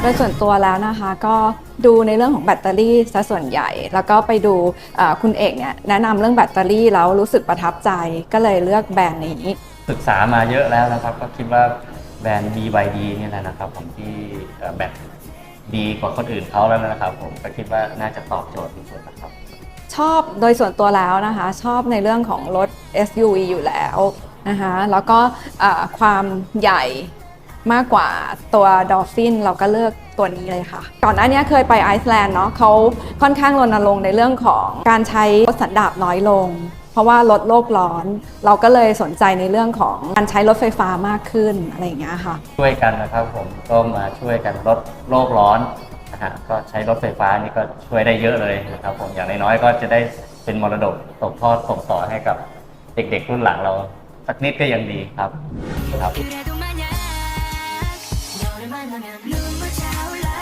โดยส่วนตัวแล้วนะคะก็ดูในเรื่องของแบตเตอรี่ซะส่วนใหญ่ แล้วก็ไปดูคุณเอกเนี่ยแนะนำเรื่องแบตเตอรี่แล้วรู้สึกประทับใจก็เลยเลือกแบรนด์นี้ ศึกษามาเยอะแล้วนะครับ ก็คิดว่าแบรนด์ BYD เนี่ยแหละนะครับผมที่เอ่อแบบดีกว่าคนอื่นเขาแล้วนะครับผมก็คิดว่าน่าจะตอบโจทย์ที่สุดนะครับ ชอบโดยส่วนตัวแล้วนะคะ ชอบในเรื่องของรถ SUV อยู่แล้วนะคะแล้วก็อ่อความใหญ่ มากกว่าตัว Dolphin เราก็เลือกตัวนี้เลยค่ะ ก่อนหน้านี้เคยไปไอซ์แลนด์เนาะเขาค่อนข้างรณรงค์ในเรื่องของการใช้รถสันดาปน้อยลง เพราะว่าลดโลกร้อน เราก็เลยสนใจในเรื่องของการใช้รถไฟฟ้ามากขึ้นอะไรอย่างเงี้ยค่ะ ช่วยกันนะครับผมก็มาช่วยกันลดโลกร้อนนะฮะก็ใช้รถไฟฟ้านี่ก็ช่วยได้เยอะเลยนะครับผมอย่างน้อยๆก็จะได้เป็นมรดกตกทอดส่งต่อให้กับเด็กๆรุ่นหลังเราสักนิดก็ยังดีครับครับ ลืมเมื่อเช้าแล้ว